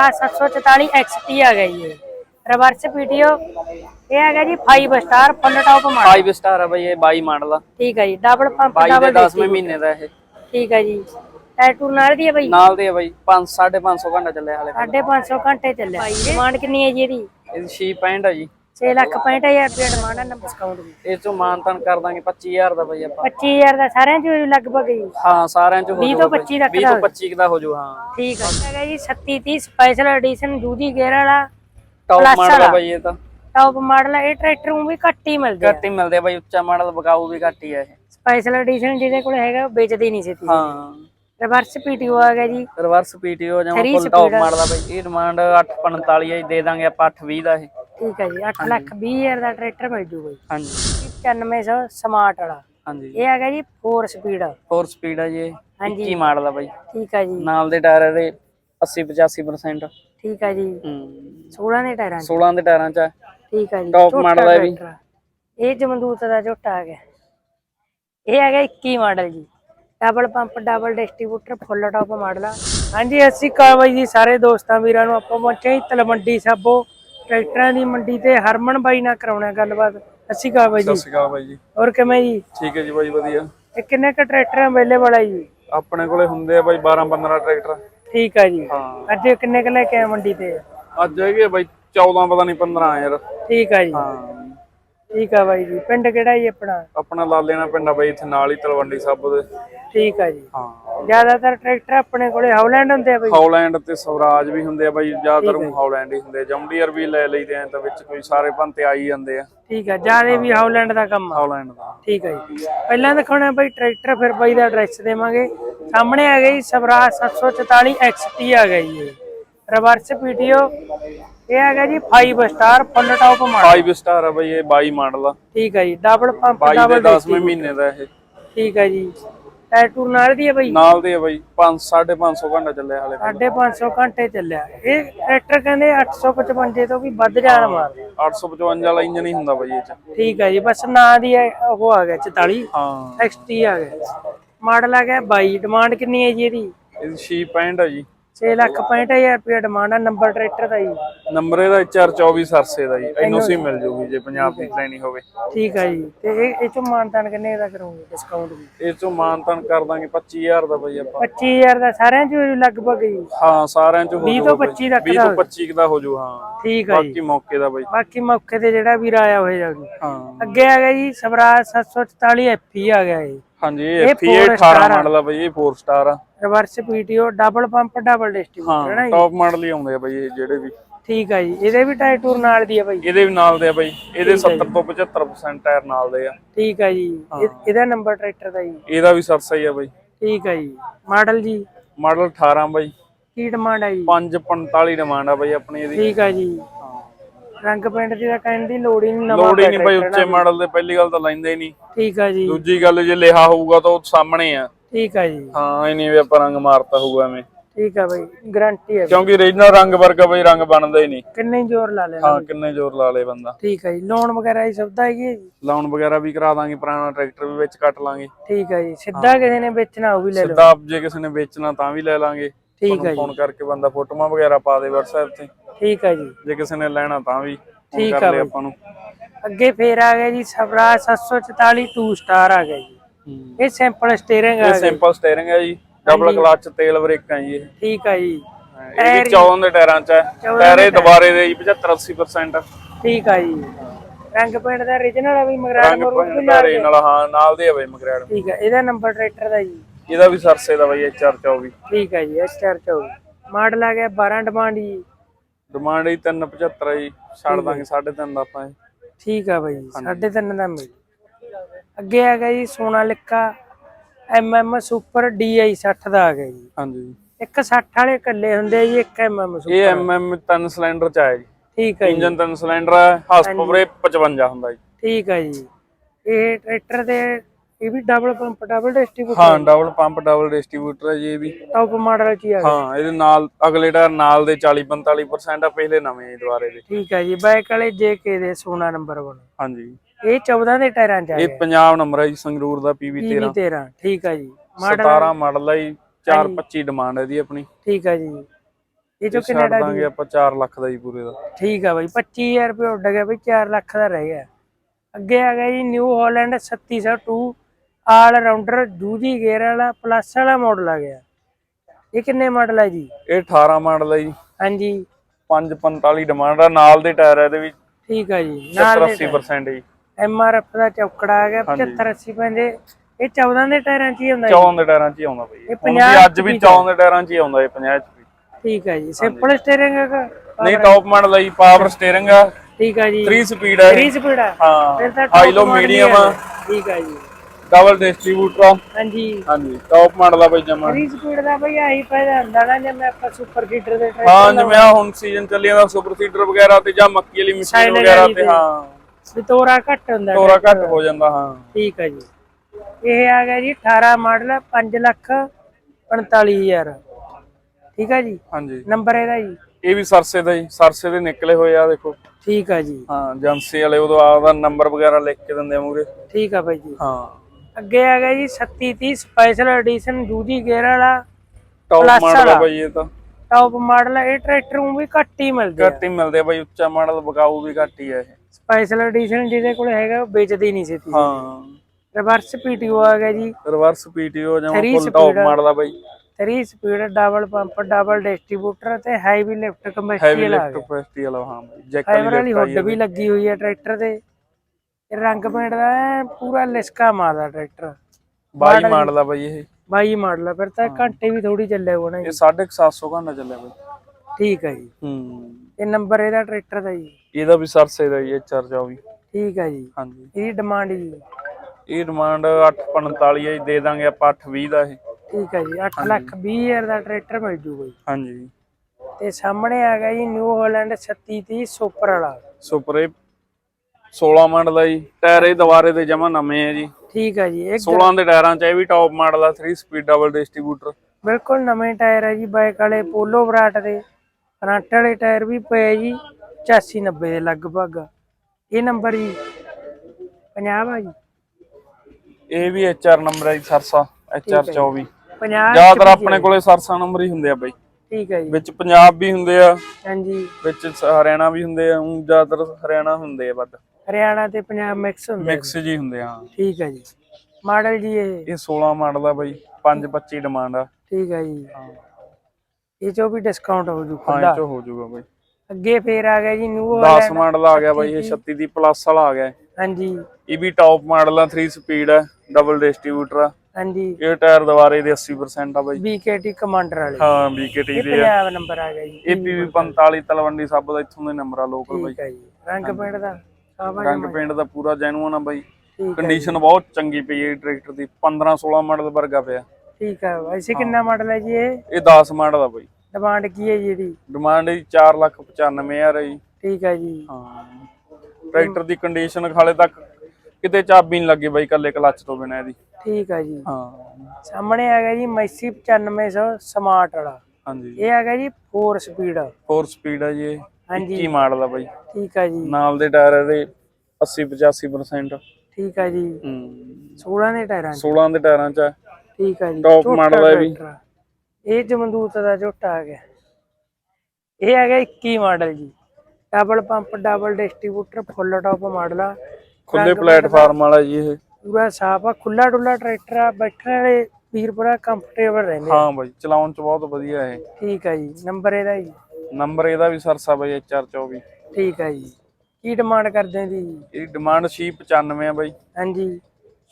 ਆ 744 XT ਆ ਗਿਆ ਜੀ ਇਹ। ਰਿਵਰਸ ਪੀਟੀਓ ਇਹ ਹੈਗਾ ਜੀ 5 star full top model 5 star ਆ ਬਈ ਇਹ 22 ਮਾਡਲ ਆ। ਠੀਕ ਹੈ ਜੀ ਡਬਲ ਪੰਪ 22 ਦੇ ਡਬਲ 10ਵੇਂ ਮਹੀਨੇ ਦਾ ਇਹ। ਠੀਕ ਹੈ ਜੀ। ਟੈਟੂ ਨਾਲ ਦੀ ਹੈ ਬਈ? ਨਾਲ ਦੇ ਆ ਬਈ 5 550 ਘੰਟਾ ਚੱਲਿਆ ਹਾਲੇ। 550 ਘੰਟੇ ਚੱਲਿਆ। ਡਿਮਾਂਡ ਕਿੰਨੀ ਹੈ ਜੀ ਇਹਦੀ? ਇਹ 6 65 ਆ ਜੀ। 6 ਲੱਖ 65000 ਰੁਪਏ ਡਿਮਾਂਡ ਹੈ ਨੰਬਰ ਡਿਸਕਾਊਂਟ ਵੀ। ਇਹ ਚੋਂ ਮਾਨਤਨ ਕਰ ਦਾਂਗੇ 25000 ਦਾ ਬਈ ਆਪਾਂ। 25000 ਦਾ ਸਾਰਿਆਂ ਚ ਲਗਭਗ ਜੀ ਹਾਂ ਸਾਰਿਆਂ ਚ ਹੋ 20 ਜਾਊਗਾ ਤੋਂ 25 ਤੱਕ 20 ਦਾ। ਤੋਂ 25 ਦਾ ਹੋ ਜਾਊ ਹਾਂ। ਠੀਕ ਹੈ ਹੈਗਾ ਜੀ 3730 ਸਪੈਸ਼ਲ ਐਡੀਸ਼ਨ ਦੂਜੀ ਗੇਅਰ ਵਾਲਾ ਟੌਪ ਮਾਡਲ ਵਾਲਾ। ਬਈ ਇਹ ਤਾਂ। ਟੌਪ ਮਾਡਲ ਹੈ ਇਹ ਟਰੈਕਟਰ ਨੂੰ ਵੀ ਘੱਟ ਹੀ ਮਿਲਦੇ ਘੱਟ ਹੀ ਮਿਲਦੇ ਬਈ ਉੱਚਾ ਮਾਡਲ ਬਕਾਊ ਵੀ ਘੱਟ ਹੀ ਆ ਇਹ। ਸਪੈਸ਼ਲ ਐਡੀਸ਼ਨ ਜਿਹਦੇ ਕੋਲ ਹੈਗਾ ਉਹ ਵੇਚਦੇ ਹੀ ਨਹੀਂ ਸੀ। ਹਾਂ। ਰਿਵਰਸ ਪੀਟੀਓ ਆ ਗਿਆ ਜੀ। ਰਿਵਰਸ ਪੀਟੀਓ ਜਾਂ ਫੁੱਲ ਟੌਪ। ਮਾਡਲ ਆ। ਬਈ। ਇਹ ਡਿਮਾਂਡ 845 ਆ ਜੀ ਦੇ ਦਾਂਗੇ ਆਪਾਂ 820 ਦਾ ਇਹ। ਠੀਕ ਹੈ ਜੀ 8 ਲੱਖ 20 ਹਜ਼ਾਰ ਦਾ ਟਰੈਕਟਰ ਮਿਲ ਜੂਗਾ ਜੀ ਹਾਂਜੀ। 9500 ਸਮਾਰਟ ਵਾਲਾ। ਹਾਂਜੀ। ਇਹ ਹੈਗਾ ਜੀ 4 ਸਪੀਡ 4 ਸਪੀਡ ਆ ਜੀ ਹਾਂਜੀ। 21 ਮਾਡਲ ਆ ਬਈ। ਠੀਕ ਹੈ ਜੀ। ਨਾਲ ਦੇ ਟਾਇਰ ਇਹਦੇ 80 85% ਠੀਕ ਹੈ ਜੀ। ਹੂੰ। 16 ਦੇ ਟਾਇਰਾਂ 'ਚ। 16 ਦੇ ਟਾਇਰਾਂ ਚ। ਠੀਕ ਹੈ ਜੀ। ਝੋਟਾ model ਹੈ ਵੀ। ਇਹ ਜਮਦੂਤ ਦਾ ਝੋਟਾ ਆ ਗਿਆ ਇਹ ਹੈਗਾ 21 ਮਾਡਲ ਜੀ। Double pump double distributor full top model ਆ। ਹਾਂਜੀ ਅਸੀਂ ਕਾਰਵਾਈ ਜੀ ਸਾਰੇ ਦੋਸਤਾਂ ਵੀਰਾਂ ਨੂੰ ਆਪਾਂ ਪਹੁੰਚੇ ਤਲਵੰਡੀ ਸਾਬੋ। ਟਰੈਕਟਰਾਂ ਦੀ ਮੰਡੀ ਤੇ ਹਰਮਨ ਬਾਈ ਨਾਲ ਕਰਾਉਣਾ ਗੱਲਬਾਤ। ਅਸੀਂ ਕਾਰਵਾਈ ਜੀ। ਸਤਿ ਸ਼੍ਰੀ ਅਕਾਲ ਬਾਈ ਜੀ। ਹੋਰ ਕਿਵੇਂ ਜੀ? ਠੀਕ ਹੈ ਜੀ ਬਾਈ ਵਧੀਆ। ਇਹ ਕਿੰਨੇ ਕ ਟਰੈਕਟਰ ਅਵੇਲੇਬਲ ਆ ਜੀ? ਆਪਣੇ ਕੋਲੇ ਹੁੰਦੇ ਆ ਬਾਈ 12 15 ਟਰੈਕਟਰ। ਠੀਕ ਆ ਜੀ। ਹਾਂ। ਅੱਜ ਕਿੰਨੇ ਕ ਲੈ ਕੇ ਆਏ ਮੰਡੀ ਤੇ? ਅੱਜ ਹੈਗੇ ਆ ਬਾਈ 14 ਪਤਾ ਨਹੀਂ 15 ਯਾਰ ਠੀਕ ਆ ਜੀ। ਹਾਂ। ਠੀਕ ਆ ਬਾਈ ਜੀ। ਪਿੰਡ ਕਿਹੜਾ ਜੀ ਆਪਣਾ? ਆਪਣਾ ਲਾਲੇਣਾ ਪਿੰਡ ਆ ਬਾਈ ਇੱਥੇ ਨਾਲ ਹੀ ਤਲਵੰਡੀ ਸਾਬੋ ਦੇ। ਠੀਕ ਆ ਜੀ। ਹਾਂ। ਜ਼ਿਆਦਾਤਰ ਟਰੈਕਟਰ ਆਪਣੇ ਕੋਲੇ ਹਾਊਲੈਂਡ ਹੁੰਦੇ ਆ ਬਾਈ। ਹੌਲੈਂਡ ਤੇ ਸਵਰਾਜ ਵੀ ਹੁੰਦੇ ਆ ਬਾਈ ਜ਼ਿਆਦਾਤਰ ਹੌਲੈਂਡ ਹੀ ਹੁੰਦੇ ਆ। ਵੀ ਲੈ ਲਈਦੇ ਆ ਤਾਂ ਵਿੱਚ ਕੋਈ ਸਾਰੇ ਪੰਤੇ ਆ ਹੀ ਜਾਂਦੇ ਆ। ਠੀਕ ਆ ਜਿਆਦੇ ਵੀ ਹਾਊਲੈਂਡ ਦਾ ਕੰਮ ਆ। ਹੌਲੈਂਡ ਦਾ। ਠੀਕ ਆ ਜੀ। ਪਹਿਲਾਂ ਦਿਖਾਉਣਾ ਬਾਈ ਟਰੈਕਟਰ ਫਿਰ ਬਾਈ ਦਾ ਐਡਰੈਸ ਦੇਵਾਂਗੇ। ਸਾਹਮਣੇ ਆ ਗਈ ਸਵਰਾਜ 744 XT ਆ ਗਈ ਜੀ ਰਿਵਰਸ ਪੀਟੀਓ ਇਹ ਹੈਗਾ ਜੀ 5 star full top model 5 star ਆ ਬਾਈ ਇਹ 22 ਮਾਡਲ ਆ। ਠੀਕ ਆ ਜੀ ਡਬਲ ਪੰਪ 22 ਦੇ ਡਬਲ 10ਵੇਂ ਮਹੀਨੇ ਦਾ ਇਹ। ਠੀਕ ਆ ਜੀ। ਟੈਟੂ ਨਾਲ ਦੀ ਹੈ ਬਾਈ? ਨਾਲ ਦੇ ਆ ਬਾਈ 5 550 ਘੰਟਾ ਚੱਲਿਆ ਹਾਲੇ 550 ਘੰਟੇ ਚੱਲਿਆ। ਇਹ ਟਰੈਕਟਰ ਕਹਿੰਦੇ 855 ਤੋਂ ਵੀ ਵੱਧ ਜਾਣ ਮਾਰਦੇ 855 ਵਾਲਾ ਇੰਜਨ ਹੀ ਹੁੰਦਾ ਬਾਈ ਇਹ ਚ। ਠੀਕ ਹੈ ਜੀ ਬਸ ਨਾਂ ਦੀ ਹੈ, ਉਹ ਆ ਗਿਆ 44 ਹਾਂ। XT ਆ ਗਿਆ। ਮਾਡਲ ਆ ਗਿਆ 22 ਡਿਮਾਂਡ ਕਿੰਨੀ ਹੈ ਜੀ ਇਹਦੀ? ਇਹ 665 ਆ ਜੀ। 6 ਲੱਖ 65000 ਰੁਪਏ ਡਿਮਾਂਡ ਆ ਨੰਬਰ ਟਰੈਕਟਰ ਦਾ ਜੀ। ਨੰਬਰ ਇਹਦਾ 424 ਸਰਸੇ ਦਾ ਜੀ ਐਨਓਸੀ ਮਿਲ ਜੂਗੀ ਜੇ ਪੰਜਾਬ ਦੀ ਲੈਣੀ ਹੋਵੇ। ਠੀਕ ਹੈ ਜੀ ਤੇ ਇਹ ਇਹ ਚੋਂ ਮਾਨਤਾਨ ਕਿੰਨੇ ਦਾ ਕਰੋਗੇ ਡਿਸਕਾਊਂਟ ਵੀ? ਇਹ ਚੋਂ ਮਾਨਤਨ ਕਰ ਦਾਂਗੇ 25000 ਦਾ ਬਾਈ ਆਪਾਂ। 25000 ਦਾ ਸਾਰਿਆਂ ਚ ਲਗਭਗ ਜੀ। ਹਾਂ ਸਾਰਿਆਂ ਚ ਹੋ 20 ਜਾਊਗਾ ਤੋਂ 25 ਤੱਕ 20 ਦਾ। ਤੋਂ 25 ਦਾ ਹੋ ਜੂ ਹਾਂ। ਠੀਕ ਹੈ ਜੀ। ਬਾਕੀ ਮੌਕੇ ਦਾ ਬਾਈ। ਬਾਕੀ ਮੌਕੇ ਤੇ ਜਿਹੜਾ ਵੀਰ ਆਇਆ ਹੋਇਆ ਜੀ। ਹਾਂ। ਅੱਗੇ ਆ ਗਿਆ ਜੀ ਸਵਰਾਜ 744 FE ਆ ਗਿਆ ਜੀ। ਹਾਂਜੀ ਇਹ ਇਹ FE four 18 star ਆ। ਮਾਡਲ ਆ ਬਾਈ ਇਹ 4 ਸਟਾਰ ਆ। Reverse PTO double pump double distributor ਹੈ ਨਾ ਟੌਪ ਮਾਡਲ ਹੀ ਆਉਂਦੇ ਆ ਬਾਈ ਇਹ ਜਿਹੜੇ ਵੀ। ਠੀਕ ਹੈ ਜੀ ਇਹਦੇ ਵੀ ਟਾਇਰ ਟੂਰ ਨਾਲ ਦੀ ਹੈ ਬਾਈ? ਇਹਦੇ ਵੀ ਨਾਲ ਦੇ ਆ ਬਾਈ ਇਹਦੇ 70 ਤੋਂ 75% ਟਾਇਰ ਨਾਲ ਦੇ ਆ। ਠੀਕ ਹੈ ਜੀ ਇਹ- ਇਹਦਾ ਨੰਬਰ ਟਰੈਕਟਰ ਦਾ ਜੀ? ਇਹਦਾ ਵੀ ਸਰਸਾ ਹੀ ਆ ਬਾਈ। ਠੀਕ ਹੈ ਜੀ। ਮਾਡਲ ਜੀ? ਮਾਡਲ 18 ਬਾਈ। ਕੀ ਡਿਮਾਂਡ ਹੈ ਜੀ? 545 ਡਿਮਾਂਡ ਆ ਬਾਈ ਆਪਣੀ ਇਹਦੀ। ਠੀਕ ਹੈ ਜੀ। ਰੰਗ ਪੈਂਟ ਦੀ ਤਾਂ ਕਹਿਣ ਦੀ ਲੋੜ ਹੀ ਨਹੀਂ ਨਵਾਂ ਲੋੜ ਹੀ ਨਹੀਂ ਬਾਈ ਉੱਚੇ ਮਾਡਲ ਦੇ ਪਹਿਲੀ ਗੱਲ ਤਾਂ ਲੈਂਦੇ ਹੀ ਨਹੀਂ। ਠੀਕ ਹੈ ਜੀ। ਦੂਜੀ ਗੱਲ ਜੇ ਲਿਖਾ ਹੋਊਗਾ ਤਾਂ ਉਹ ਸਾਹਮਣੇ ਆ। ਠੀਕ ਹੈ ਜੀ। ਹਾਂ ਇਹ ਨਹੀਂ ਵੀ ਆਪਾਂ ਰੰਗ ਮਾਰਤਾ ਹੋਊਗਾ ਐਵੇਂ। ਠੀਕ ਹੈ ਬਾਈ ਗਾਰੰਟੀ ਹੈ ਕਿਉਂਕਿ ਰੀਜਨਲ ਰੰਗ ਵਰਗਾ ਬਈ ਰੰਗ ਬਣਦਾ ਹੀ ਨਹੀਂ। ਕਿੰਨੇ ਜ਼ੋਰ ਲਾ ਲਿਆ ਹਾਂ ਕਿੰਨੇ ਜ਼ੋਰ ਲਾ ਲੇ ਬੰਦਾ। ਠੀਕ ਹੈ ਜੀ ਲੋਨ ਵਗੈਰਾ ਦੀ ਸੁਵਿਧਾ ਹੈਗੀ ਹੈ ਜੀ? ਲਾਉਣ ਵਗੈਰਾ ਵੀ ਕਰਾ ਦਾਂਗੇ ਪੁਰਾਣਾ ਟਰੈਕਟਰ ਵੀ ਵਿੱਚ ਕੱਟ ਲਾਂਗੇ। ਠੀਕ ਹੈ ਜੀ ਸਿੱਧਾ ਕਿਸੇ ਨੇ ਵੇਚਣਾ ਉਹ ਵੀ ਲੈ ਲਓ। ਸਿੱਧਾ ਜੇ ਕਿਸੇ ਨੇ ਵੇਚਣਾ ਤਾਂ ਵੀ ਲੈ ਲਾਂਗੇ। ਠੀਕ ਹੈ ਜੀ। ਫੋਨ ਕਰਕੇ ਬੰਦਾ ਫੋਟੋਆਂ ਵਗੈਰਾ ਪਾ ਦੇ WhatsApp ਤੇ। ਠੀਕ ਹੈ ਜੀ। ਜੇ ਕਿਸੇ ਨੇ ਲੈਣਾ ਤਾਂ ਵੀ phone ਠੀਕ ਕਰ ਆ ਲੈ ਬਾਈ। ਆਪਾਂ ਨੂੰ। ਅੱਗੇ ਫੇਰ ਆ ਗਿਆ ਜੀ ਸਵਰਾਜ 744 2 ਸਟਾਰ ਆ ਗਿਆ ਜੀ। ਇਹ ਸਿੰਪਲ ਸਟੀਅਰਿੰਗ ਆ ਇਹ ਗਿਆ। ਸਿੰਪਲ ਸਟੀਅਰਿੰਗ ਹੈ ਜੀ। ਡਬਲ ਕਲਚ ਤੇਲ ਬ੍ਰੇਕਾਂ ਜੀ ਇਹ। ਠੀਕ ਹੈ ਜੀ। ਇਹ ਵੀ 14 ਦੇ ਟਾਇਰਾਂ ਚ ਹੈ। ਟਾਇਰ ਦੁਬਾਰੇ ਦੇ ਜੀ 75 80% ਠੀਕ ਆ ਜੀ। ਰੰਗ ਪੈਂਟ ਦਾ origignal ਆ ਵੀ ਮਗਰਾੜ ਰੰਗ ਮਰੂ ਵੀ ਨਾਲ ਦਾ ਨਾਲ ਹਾਂ ਨਾਲ ਦੇ ਆ ਬਈ ਮਗਰੈੜ। ਠੀਕ ਹੈ ਇਹਦਾ ਨੰਬਰ ਟਰੈਕਟਰ ਦਾ ਜੀ। ਇਹਦਾ ਵੀ ਸਰਸੇ ਦਾ ਬਈ HR24 ਠੀਕ ਹੈ ਜੀ ਐਸਟਾਰ ਚੌ ਮਾਡਲ ਆ ਗਿਆ 12 ਡਿਮਾਂਡ ਜੀ। ਡਿਮਾਂਡ ਹੀ 375 ਜੀ। ਛੱਡ ਦਾਂਗੇ 3.5 ਦਾ ਆਪਾਂ ਇਹ। ਠੀਕ ਆ ਬਾਈ ਸਾਢੇ ਤਿੰਨ ਦਾ ਮਿਲ ਅੱਗੇ ਆ ਗਿਆ ਜੀ ਸੋਨਾਲਿਕਾ ਐਮਐਮ ਸੁਪਰ ਡੀਆਈ 60 ਦਾ ਆ ਗਿਆ ਜੀ। ਹਾਂਜੀ। ਇੱਕ 60 ਵਾਲੇ ਇਕੱਲੇ ਹੁੰਦੇ ਜੀ ਇੱਕ ਐਮਐਮ ਸੁਪਰ ਇਹ ਐਮਐਮ ਤਿੰਨ ਸਿਲੰਡਰ ਚ ਆਇਆ ਜੀ। ਠੀਕ ਹੈ ਜੀ। ਇੰਜਨ ਤਿੰਨ ਸਿਲੰਡਰ ਹਾਰਸ ਪਾਵਰ 55 ਹੁੰਦਾ ਜੀ। ਠੀਕ ਹੈ ਜੀ। ਇਹ ਟਰੈਕਟਰ ਦੇ ਇਹ ਵੀ ਡਬਲ ਪੰਪ ਡਬਲ ਡਿਸਟ੍ਰੀਬਿਊਟਰ ਹਾਂ ਡਬਲ ਪੰਪ ਡਬਲ ਡਿਸਟ੍ਰੀਬਿਊਟਰ ਹੈ ਜੀ ਇਹ ਵੀ। ਟੌਪ ਮਾਡਲ ਚ ਹੀ ਆ ਗਿਆ? ਹਾਂ ਇਹਦੇ ਨਾਲ ਅਗਲੇ ਟਾਇਰ ਨਾਲ ਦੇ 40 45% ਆ ਪਹਿਲੇ ਨਵੇਂ ਜੀ ਦੁਆਰੇ ਦੇ। ਠੀਕ ਹੈ ਜੀ ਬਾਈਕ ਵਾਲੇ ਜੇਕੇ ਦੇ ਸੋਨਾ ਨੰਬਰ 1 ਹਾਂਜੀ। ਇਹ 14 ਦੇ ਟਾਇਰਾਂ ਚ ਆ ਇਹ ਪੰਜਾਬ ਨੰਬਰ ਹੈ ਜੀ ਸੰਗਰੂਰ ਦਾ PV 13 13 ਠੀਕ ਹੈ ਜੀ। ਮਾਡਲ 17 ਮਾਡਲ ਹੈ ਜੀ 425 ਡਿਮਾਂਡ ਹੈ ਦੀ ਆਪਣੀ। ਠੀਕ ਹੈ ਜੀ। ਇਹ ਚੋਂ ਛੱਡ ਕਿੰਨੇ ਦਾ ਦਾਂਗੇ ਆਪਾਂ 4 ਲੱਖ ਦਾ ਜੀ ਪੂਰੇ ਦਾ। ਠੀਕ ਆ ਬਾਈ 25000 ਰੁਪਏ ਉੱਡ ਗਿਆ ਬਈ 4 ਲੱਖ ਦਾ ਰਹਿ ਗਿਆ। ਅੱਗੇ ਆ ਗਿਆ ਜੀ ਨਿਊ ਹਾਲੈਂਡ 3702 ਆਲ ਰਾਉਂਡਰ ਦੂਜੀ ਗੇਅਰ ਵਾਲਾ ਪਲੱਸ ਵਾਲਾ ਮਾਡਲ ਆ ਗਿਆ। ਇਹ ਕਿੰਨੇ ਮਾਡਲ ਹੈ ਜੀ? ਇਹ 18 ਮਾਡਲ ਹੈ ਜੀ। ਹਾਂਜੀ। 545 ਡਿਮਾਂਡ ਆ। ਨਾਲ ਦੇ ਟਾਇਰ ਆ ਇਹਦੇ ਵਿੱਚ। ਠੀਕ ਆ ਜੀ। ਨਾਲ 70 80% ਜੀ। ਐਮਆਰਐਫ ਦਾ ਚੌਕੜਾ ਆ ਗਿਆ ਹਾਂਜੀ। 75 80 ਪੈਂਦੇ। ਇਹ 14 ਦੇ ਟਾਇਰਾਂ 'ਚ ਹੀ ਹੁੰਦਾ ਜੀ? 14 ਦੇ ਟਾਇਰਾਂ 'ਚ ਹੀ ਆਉਂਦਾ ਬਈ ਇਹ ਹੁਣ 50 ਵੀ ਅੱਜ ਵੀ 14 ਦੇ ਟਾਇਰਾਂ 'ਚ ਹੀ ਆਉਂਦਾ ਇਹ 50 'ਚ ਵੀ। ਠੀਕ ਆ ਜੀ। ਸਿੰਪਲ ਸਟੀਅਰਿੰਗ ਹੈਗਾ ਨਹੀਂ ਟੌਪ ਮਾਡਲ ਹੈ ਜੀ। ਪਾਵਰ ਸਟੀਅਰਿੰਗ ਆ। ਠੀਕ ਆ ਜੀ। 3 ਸਪੀਡ ਹੈ 3 ਸਪੀਡ ਆ। ਹਾਂ। ਫਿਰ ਤਾਂ ਹਾਈ ਲੋ ਹੀ ਮੀਡੀਅਮ ਆ। ਆ। ਠੀਕ ਆ ਜੀ। ਡਬਲ ਡਿਸਟ੍ਰੀਬਿਊਟਰ ਆ। ਹਾਂਜੀ। ਹਾਂਜੀ ਟੌਪ ਮਾਡਲ ਆ ਬਈ ਜਮਾ। 3 ਸਪੀਡ ਦਾ ਬਈ ਆਹੀ ਫਾਇਦਾ ਹੁੰਦਾ ਨਾ ਜਿਵੇਂ ਆਪਾਂ ਸੁਪਰ ਸੀਟਰ ਦੇ ਟਰੈਕਟਰ ਹਾਂ ਜਿਵੇਂ ਆਹ ਹੁਣ ਸੀਜ਼ਨ ਚੱਲੀ ਜਾਂਦਾ ਸੁਪਰ ਸੀਡਰ ਵਗੈਰਾ ਤੇ ਜਾਂ ਮੱਕੀ ਵਾਲੀ ਮਸ਼ੀਨ ਵਗੈਰਾ ਤੇ ਤੇ। ਹਾਂ। ਵੀ ਤੋਰਾ ਘੱਟ ਹੁੰਦਾ ਤੋਰਾ ਘੱਟ ਹੋ ਜਾਂਦਾ ਹਾਂ। ਠੀਕ ਆ ਜੀ। ਇਹ ਆ ਗਿਆ ਜੀ 18 ਮਾਡਲ 5 ਲੱਖ 45000 ਠੀਕ ਆ ਜੀ? ਹਾਂਜੀ। ਨੰਬਰ ਇਹਦਾ ਜੀ। ਇਹ ਵੀ ਸਰਸੇ ਦਾ ਜੀ ਸਰਸੇ ਦੇ ਨਿਕਲੇ ਹੋਏ ਆ ਦੇਖੋ। ਠੀਕ ਆ ਜੀ। ਹਾਂ ਏਜੰਸੀ ਵਾਲੇ ਉਦੋਂ ਆਪਦਾ ਨੰਬਰ ਵਗੈਰਾ ਲਿਖ ਕੇ ਦਿੰਦੇ ਆ ਮੂਰੇ ਠੀਕ ਆ ਬਾਈ ਜੀ। ਹਾਂ। ਅੱਗੇ ਆ ਗਿਆ ਜੀ 3730 ਸਪੈਸ਼ਲ ਐਡੀਸ਼ਨ ਦੂਜੀ ਗੇਅਰ ਵਾਲਾ ਟੌਪ ਮਾਡਲ ਆ। ਬਾਈ ਇਹ ਤਾਂ। ਟੌਪ ਮਾਡਲ ਇਹ ਟਰੈਕਟਰ ਨੂੰ ਵੀ ਘੱਟ ਹੀ ਮਿਲਦੇ ਆ। ਘੱਟ ਹੀ ਮਿਲਦੇ ਆ ਬਾਈ ਉੱਚਾ ਮਾਡਲ ਬਕਾਊ ਵੀ ਘੱਟ ਹੀ ਆ ਇਹ। ਸਪੈਸ਼ਲ ਐਡੀਸ਼ਨ ਜਿਹਦੇ ਕੋਲ ਹੈਗਾ ਉਹ ਵੇਚਦੇ ਹੀ ਨਹੀਂ ਛੇਤੀ ਹਾਂ। ਰਿਵਰਸ ਪੀਟੀਓ ਆ ਗਿਆ ਜੀ। ਰਿਵਰਸ ਪੀਟੀਓ ਜਾਂ ਫੁੱਲ ਟੌਪ। ਮਾਡਲ ਆ। ਬਾਈ। 3 speed double pump double distributor ਤੇ ਹੈਵੀ ਲਿਫਟ ਹੈਵੀ ਵਾਲਾ ਆ ਲਿਫਟ ਕਪੈਸਿਟੀ ਵਾਲਾ ਹਾਂ ਬਾਈ। ਜੈਕ ਵਾਲੀ ਹੁੱਡ ਵੀ ਲੱਗੀ ਹੋਈ ਹੈ ਟਰੈਕਟਰ ਤੇ। ਇਹ ਰੰਗ ਪੇਂਟ ਦਾ ਐਨ ਪੂਰਾ ਲਿਸਕਾ ਮਾਰਦਾ ਟਰੈਕਟਰ। 22 ਮਾਡਲ ਆ ਬਾਈ ਇਹ। 22 ਮਾਡਲ ਆ ਫਿਰ ਤਾਂ ਘੰਟੇ ਵੀ ਥੋੜੀ ਚੱਲਿਆ ਹੋਣਾ ਇਹ ਜੀ 750 ਘੰਟਾ ਚੱਲਿਆ ਬਾਈ। ਠੀਕ ਹੈ ਜੀ। ਹੂੰ। ਇਹ ਨੰਬਰ ਇਹਦਾ ਟਰੈਕਟਰ ਦਾ ਜੀ। ਇਹਦਾ ਵੀ ਸਰਸੇ ਦਾ ਜੀ HR 24 ਠੀਕ ਹੈ ਜੀ। ਹਾਂਜੀ। ਇਹਦੀ ਡਿਮਾਂਡ ਜੀ। ਇਹ ਡਿਮਾਂਡ 845 ਹੈ ਜੀ ਦੇ ਦਾਂਗੇ ਆਪਾਂ 820 ਦਾ ਇਹ। ਠੀਕ ਹੈ ਜੀ 8 ਲੱਖ 20 ਹਜ਼ਾਰ ਦਾ ਟਰੈਕਟਰ ਮਿਲ ਜੂਗਾ ਜੀ ਹਾਂਜੀ। ਤੇ ਸਾਹਮਣੇ ਆ ਗਿਆ ਜੀ ਨਿਊ ਹਾਲੈਂਡ 3630 ਸੁਪਰ ਵਾਲਾ। ਸੁਪਰ ਇਹ 16 ਮਾਡਲ ਆ ਜੀ। ਟਾਇਰ ਇਹ ਦੁਬਾਰੇ ਦੇ ਜਮਾ ਨਵੇਂ ਆ ਜੀ। ਠੀਕ ਹੈ ਜੀ ਇਹ 16 ਦੇ ਟਾਇਰਾਂ ਚ ਇਹ ਵੀ ਟੌਪ ਮਾਡਲ ਆ 3 ਸਪੀਡ ਡਬਲ ਡਿਸਟ੍ਰੀਬਿਊਟਰ ਬਿਲਕੁਲ ਨਵੇਂ ਟਾਇਰ ਹੈ ਜੀ ਬਾਈਕ ਵਾਲੇ ਪੋਲੋ ਬਰਾਟ ਦੇ। ਫਰੰਟ ਵਾਲੇ ਟਾਇਰ ਵੀ ਪਏ ਜੀ 85 90 ਦੇ ਲਗਭਗ। ਇਹ ਨੰਬਰ ਜੀ 50 ਆ ਜੀ। ਇਹ ਵੀ HR ਨੰਬਰ ਹੈ ਜੀ ਸਰਸਾ HR 24 50 ਜ਼ਿਆਦਾਤਰ ਆਪਣੇ ਕੋਲੇ ਸਰਸਾ ਨੰਬਰ ਹੀ ਹੁੰਦੇ ਆ ਬਾਈ। ਠੀਕ ਹੈ ਜੀ। ਵਿੱਚ ਪੰਜਾਬ ਵੀ ਹੁੰਦੇ ਆ ਹਾਂਜੀ। ਵਿੱਚ ਹਰਿਆਣਾ ਵੀ ਹੁੰਦੇ ਆ ਜ਼ਿਆਦਾਤਰ ਹਰਿਆਣਾ ਹੁੰਦੇ ਆ ਵੱਧ। ਹਰਿਆਣਾ ਤੇ ਪੰਜਾਬ ਮਿਕਸ ਹੁੰਦੇ ਮਿਕਸ ਜੀ ਹੁੰਦੇ ਆ ਹਾਂ। ਠੀਕ ਹੈ ਜੀ। ਮਾਡਲ ਜੀ ਇਹ? ਇਹ 16 ਮਾਡਲ ਆ ਬਾਈ 525 ਡਿਮਾਂਡ ਆ। ਠੀਕ ਹੈ ਜੀ। ਇਹ ਚੋਂ ਵੀ ਡਿਸਕਾਊਂਟ ਹੋ ਜੂ ਹਾਂ ਖੁੱਲਾ ਚ ਹੋ ਜਾਊਗਾ ਬਾਈ। ਅੱਗੇ ਫੇਰ ਆ ਗਿਆ ਜੀ ਨਿਊ 10 ਮਾਡਲ ਆ ਗਿਆ ਬਾਈ ਇਹ 36 ਦੀ ਪਲੱਸ ਵਾਲਾ ਆ ਗਿਆ। ਹਾਂਜੀ। ਇਹ ਵੀ ਟੌਪ ਮਾਡਲ ਆ 3 ਸਪੀਡ ਆ ਡਬਲ ਡਿਸਟ੍ਰੀਬਿਊਟਰ ਆ। ਹਾਂਜੀ। ਇਹ ਟਾਇਰ ਦੁਬਾਰੇ ਦੇ 80% ਆ ਬਾਈ। BKT ਕਮਾਂਡਰ ਵਾਲੇ। ਹਾਂ BKT ਇਹ ਦੇ ਆ। ਪੰਜਾਬ ਨੰਬਰ ਆ ਗਿਆ ਜੀ। ਇਹ PV 45 ਤਲਵੰਡੀ ਸਭ ਦਾ ਇੱਥੋਂ ਦੇ ਨੰਬਰ ਆ ਲੋਕਲ ਬਾਈ। ਠੀਕ ਹੈ ਜੀ। ਰੰਗ ਪੇਂਟ ਦਾ? ਰੰਗ ਪੇਂਟ ਦਾ ਪੂਰਾ ਜੈਨੂਅਨ ਆ ਬਾਈ। ਕੰਡੀਸ਼ਨ ਬਹੁਤ ਚੰਗੀ ਪਈ ਹੈ ਟਰੈਕਟਰ ਦੀ। 15 16 ਮਾਡਲ ਵਰਗਾ ਪਿਆ। ਠੀਕ ਹੈ। ਵੈਸੇ ਕਿੰਨਾ ਮਾਡਲ ਹੈ ਜੀ ਇਹ? ਇਹ 10 ਮਾਡਲ ਆ ਬਾਈ। ਡਿਮਾਂਡ ਕੀ ਹੈ ਜੀ ਇਹਦੀ? ਡਿਮਾਂਡ ਇਹਦੀ 495000 ਹੈ ਜੀ। ਠੀਕ ਹੈ ਜੀ। ਹਾਂ। ਟਰੈਕਟਰ ਦੀ ਕੰਡੀਸ਼ਨ ਹਾਲੇ ਤੱਕ ਕਿਤੇ ਚਾਬੀ ਨਹੀਂ ਲੱਗੀ ਬਾਈ ਕੱਲੇ ਕਲੱਚ ਤੋਂ ਬਿਨਾਂ ਇਹਦੀ। ਠੀਕ ਹੈ ਜੀ। ਹਾਂ। ਸਾਹਮਣੇ ਆ ਗਿਆ ਜੀ ਮੈਸੀ 9500 ਸਮਾਰਟ ਵਾਲਾ। ਹਾਂਜੀ। ਇਹ ਆ ਗਿਆ ਜੀ 4 ਸਪੀਡ 4 ਸਪੀਡ ਹੈ ਜੀ ਹਾਂਜੀ। 21 ਮਾਡਲ ਆ ਬਾਈ। ਠੀਕ ਹੈ ਜੀ। ਨਾਲ ਦੇ ਟਾਇਰ ਇਹਦੇ 80 85% ਠੀਕ ਹੈ ਜੀ। ਹੂੰ। 16 ਦੇ ਟਾਇਰਾਂ 'ਚ। 16 ਦੇ ਟਾਇਰਾਂ ਚ ਆ। ਠੀਕ ਹੈ ਜੀ। Top ਝੋਟਾ model ਹੈ ਇਹ ਵੀ। ਟਰੈਕਟਰ ਆ। ਇਹ ਜਮਦੂਤ ਦਾ ਝੋਟਾ ਆ ਗਿਆ। ਇਹ ਆ ਗਿਆ 21 ਮਾਡਲ ਜੀ। Double pump double distributor full top model ਆ। ਖੁੱਲੇ ਪਲੇਟਫਾਰਮ ਵਾਲਾ ਜੀ ਇਹ। ਪੂਰਾ ਸਾਫ਼ ਆ। ਖੁੱਲਾ ਡੁੱਲਾ ਟਰੈਕਟਰ ਆ। ਬੈਠਣ ਵਾਲੇ ਵੀਰ ਪੂਰਾ ਕੰਫਰਟੇਬਲ ਰਹਿੰਦੇ ਆ। ਹਾਂ ਬਾਈ ਚਲਾਉਣ ਚ ਬਹੁਤ ਵਧੀਆ ਇਹ। ਠੀਕ ਹੈ ਜੀ। ਨੰਬਰ ਇਹਦਾ ਜੀ। ਨੰਬਰ ਇਹਦਾ ਵੀ ਸਰਸਾ ਬਾਈ HR24 ਠੀਕ ਹੈ ਜੀ। ਕੀ ਡਿਮਾਂਡ ਕਰਦੇ ਦੀ ਜੀ? ਇਹ ਡਿਮਾਂਡ 695 ਆ ਬਾਈ। ਹਾਂਜੀ।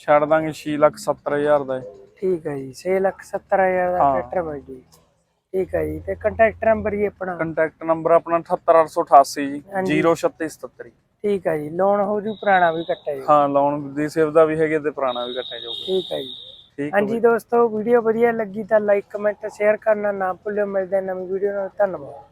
ਛੱਡ ਦਾਂਗੇ 670000 ਦਾ। ਠੀਕ ਹੈ ਜੀ 670000 ਦਾ। ਟਰੈਕਟਰ ਬਾਈ ਜੀ। ਠੀਕ ਹੈ ਜੀ ਤੇ ਕੰਟੈਕਟ ਨੰਬਰ ਜੀ ਆਪਣਾ? ਕੰਟੈਕਟ ਨੰਬਰ ਆਪਣਾ 78888 ਜੀ ਹਾਂਜੀ। 03677 ਠੀਕ ਹੈ ਜੀ ਲੋਨ ਹੋ ਜੂ ਪੁਰਾਣਾ ਵੀ ਕੱਟਿਆ ਜੀ ਹਾਂ ਲੋਨ ਦੀ ਸੁਵਿਧਾ ਵੀ ਹੈਗੀ ਤੇ ਪੁਰਾਣਾ ਵੀ ਕੱਟਿਆ ਜਾਊਗਾ। ਠੀਕ ਹੈ ਜੀ। ਹਾਂਜੀ ਦੋਸਤੋ ਵੀਡੀਓ ਵਧੀਆ ਲੱਗੀ ਤਾਂ ਲਾਈਕ ਕਮੈਂਟ ਸ਼ੇਅਰ ਕਰਨਾ ਨਾ ਭੁੱਲਿਓ। ਮਿਲਦੇ ਨਵੀਂ ਵੀਡੀਓ ਨਾਲ। ਧੰਨਵਾਦ।